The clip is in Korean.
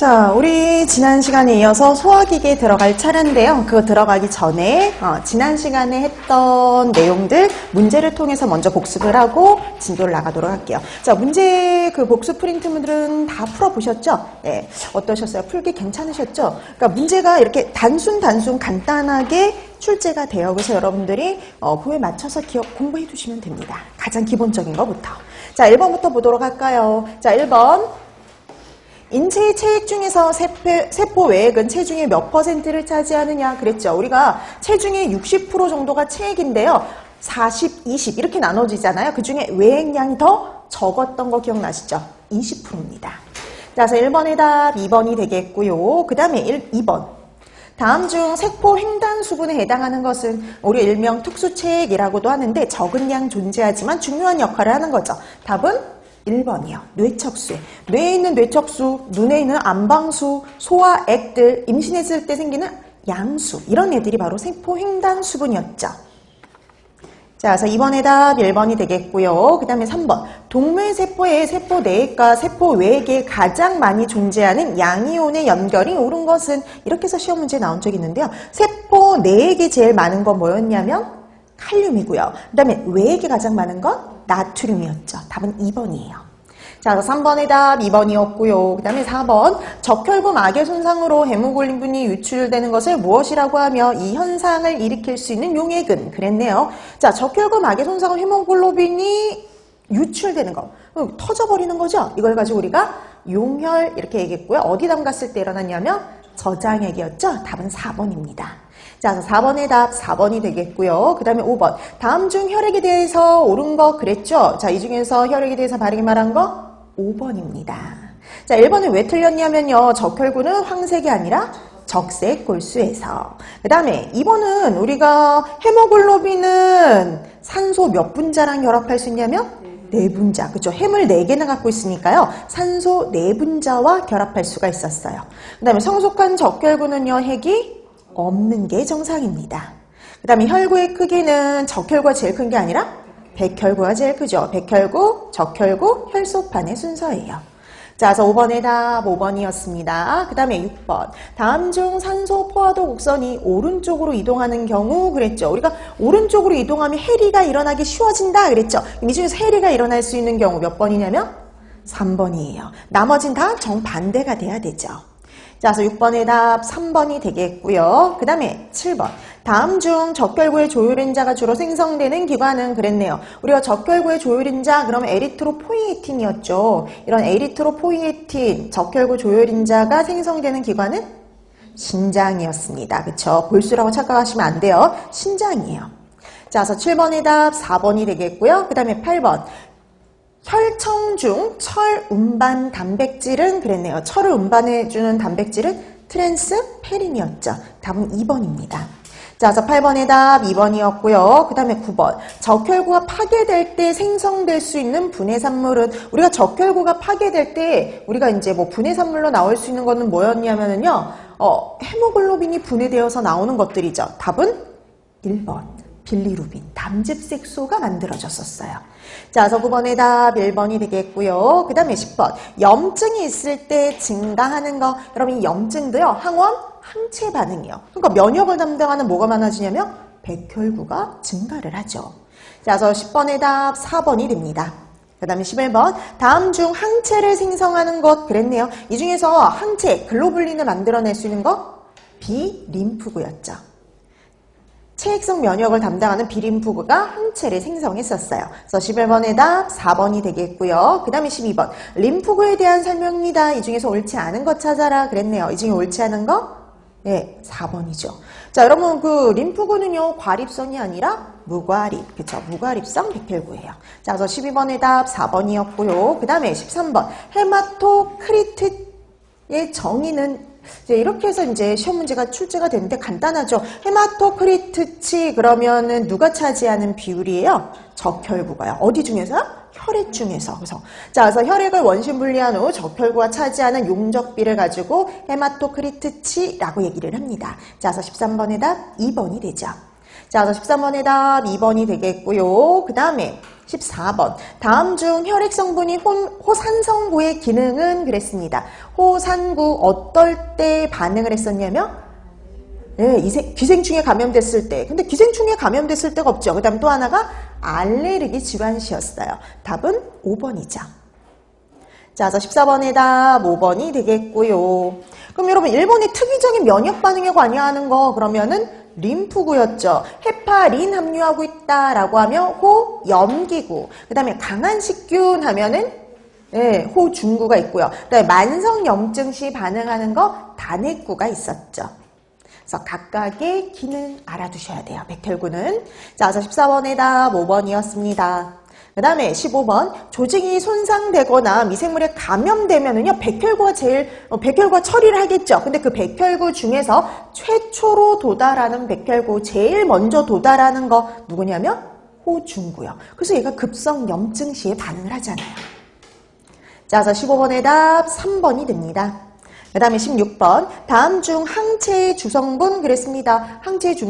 자, 우리 지난 시간에 이어서 소화기계에 들어갈 차례인데요. 그거 들어가기 전에 어, 지난 시간에 했던 내용들 문제를 통해서 먼저 복습을 하고 진도를 나가도록 할게요. 자, 문제 그 복습 프린트물들은 다 풀어보셨죠? 네. 어떠셨어요? 풀기 괜찮으셨죠? 그러니까 문제가 이렇게 단순 단순 간단하게 출제가 돼요. 그래서 여러분들이 어, 그에 맞춰서 기억 공부해 두시면 됩니다. 가장 기본적인 것부터. 자, 1번부터 보도록 할까요? 자, 1번. 인체의 체액 중에서 세포, 세포 외액은 체중의 몇 퍼센트를 차지하느냐 그랬죠. 우리가 체중의 60% 정도가 체액인데요. 40, 20 이렇게 나눠지잖아요. 그 중에 외액량이 더 적었던 거 기억나시죠? 20%입니다. 자, 그래서 1번의 답 2번이 되겠고요. 그 다음에 2번. 다음 중 세포 횡단 수분에 해당하는 것은 우리 일명 특수체액이라고도 하는데 적은 양 존재하지만 중요한 역할을 하는 거죠. 답은 1번이요. 뇌척수. 뇌에 있는 뇌척수, 눈에 있는 안방수, 소화 액들, 임신했을 때 생기는 양수. 이런 애들이 바로 세포 횡단 수분이었죠. 자, 그래서 2번의 답 1번이 되겠고요. 그 다음에 3번. 동물 세포의 세포 내액과 세포 외액에 가장 많이 존재하는 양이온의 연결이 옳은 것은 이렇게 해서 시험 문제 나온 적이 있는데요. 세포 내액이 제일 많은 건 뭐였냐면 칼륨이고요. 그 다음에 외액이 가장 많은 건 나트륨이었죠. 답은 2번이에요. 자, 그래서 3번의 답 2번이었고요. 그 다음에 4번. 적혈구 막의 손상으로 헤모글린분이 유출되는 것을 무엇이라고 하며 이 현상을 일으킬 수 있는 용액은 그랬네요. 자, 적혈구 막의 손상은 헤모글로빈이 유출되는 거. 터져버리는 거죠. 이걸 가지고 우리가 용혈 이렇게 얘기했고요. 어디 담갔을 때 일어났냐면 저장액이었죠. 답은 4번입니다. 자, 4번의 답 4번이 되겠고요. 그 다음에 5번. 다음 중 혈액에 대해서 옳은 거 그랬죠? 자, 이 중에서 혈액에 대해서 바르게 말한 거 5번입니다. 자, 1번은 왜 틀렸냐면요. 적혈구는 황색이 아니라 적색 골수에서. 그 다음에 2번은 우리가 헤모글로빈은 산소 몇 분자랑 결합할 수 있냐면 네 분자. 그죠? 햄을 네 개나 갖고 있으니까요. 산소 네 분자와 결합할 수가 있었어요. 그 다음에 성숙한 적혈구는요. 핵이 없는 게 정상입니다. 그 다음에 혈구의 크기는 적혈구가 제일 큰 게 아니라 백혈구가 제일 크죠. 백혈구, 적혈구, 혈소판의 순서예요. 자, 그래서 5번의 답 5번이었습니다. 그 다음에 6번. 다음 중 산소 포화도 곡선이 오른쪽으로 이동하는 경우 그랬죠. 우리가 오른쪽으로 이동하면 해리가 일어나기 쉬워진다 그랬죠. 이 중에서 해리가 일어날 수 있는 경우 몇 번이냐면 3번이에요. 나머진 다 정반대가 돼야 되죠. 자, 그래서 6번의 답 3번이 되겠고요. 그 다음에 7번. 다음 중 적혈구의 조율인자가 주로 생성되는 기관은 그랬네요. 우리가 적혈구의 조율인자 그러면 에리트로포이에틴이었죠. 이런 에리트로포이에틴 적혈구 조율인자가 생성되는 기관은 신장이었습니다. 그쵸? 골수라고 착각하시면 안 돼요. 신장이에요. 자, 그래서 7번의 답 4번이 되겠고요. 그 다음에 8번. 혈청 중 철 운반 단백질은 그랬네요. 철을 운반해주는 단백질은 트랜스페린이었죠. 답은 2번입니다. 자, 그래서 8번의 답 2번이었고요. 그 다음에 9번. 적혈구가 파괴될 때 생성될 수 있는 분해산물은 우리가 적혈구가 파괴될 때 우리가 이제 뭐 분해산물로 나올 수 있는 거는 뭐였냐면요. 어, 헤모글로빈이 분해되어서 나오는 것들이죠. 답은 1번. 빌리루빈, 담즙색소가 만들어졌었어요. 자, 그래서 9번의 답 1번이 되겠고요. 그 다음에 10번. 염증이 있을 때 증가하는 거. 여러분 이 염증도요. 항원, 항체 반응이요. 그러니까 면역을 담당하는 뭐가 많아지냐면 백혈구가 증가를 하죠. 자, 그래서 10번의 답 4번이 됩니다. 그 다음에 11번. 다음 중 항체를 생성하는 것 그랬네요. 이 중에서 항체, 글로불린을 만들어낼 수 있는 거 비림프구였죠. 체액성 면역을 담당하는 비림프구가 항체를 생성했었어요. 그래서 11번의 답 4번이 되겠고요. 그 다음에 12번. 림프구에 대한 설명입니다. 이 중에서 옳지 않은 것 찾아라 그랬네요. 이 중에 옳지 않은 거? 네, 4번이죠. 자, 여러분 그 림프구는요. 과립성이 아니라 무과립. 그쵸? 무과립성 백혈구예요. 자, 그래서 12번의 답 4번이었고요. 그 다음에 13번. 헤마토크리트의 정의는 이제 이렇게 해서 이제 시험 문제가 출제가 되는데 간단하죠. 헤마토크리트치 그러면은 누가 차지하는 비율이에요? 적혈구가요. 어디 중에서? 혈액 중에서. 그래서 자, 그래서 혈액을 원심 분리한 후 적혈구가 차지하는 용적비를 가지고 헤마토크리트치라고 얘기를 합니다. 자, 그래서 13번의 답 2번이 되죠. 자, 그래서 13번의 답 2번이 되겠고요. 그 다음에 14번. 다음 중 혈액 성분이 혼, 호산성구의 기능은 그랬습니다. 호산구 어떨 때 반응을 했었냐면 네, 이생- 기생충에 감염됐을 때. 근데 기생충에 감염됐을 때가 없죠. 그 다음 또 하나가 알레르기 질환시였어요. 답은 5번이죠. 자, 그래서 14번의 답 5번이 되겠고요. 그럼 여러분, 일본의 특이적인 면역 반응에 관여하는 거 그러면은 림프구였죠. 헤파린 함유하고 있다라고 하면 호 염기구. 그 다음에 강한 식균 하면은 네, 호중구가 있고요. 그다음에 만성 염증 시 반응하는 거 단핵구가 있었죠. 그래서 각각의 기능 알아두셔야 돼요. 백혈구는. 자, 그래서 14번의 답 5번이었습니다. 그 다음에 15번 조직이 손상되거나 미생물에 감염되면은요 백혈구가 제일 어, 백혈구가 처리를 하겠죠. 근데 그 백혈구 중에서 최초로 도달하는 백혈구 제일 먼저 도달하는 거 누구냐면 호중구요. 그래서 얘가 급성 염증 시에 반응을 하잖아요. 자, 그래서 15번의 답 3번이 됩니다. 그 다음에 16번 다음 중 항체의 주성분 그랬습니다. 항체의 주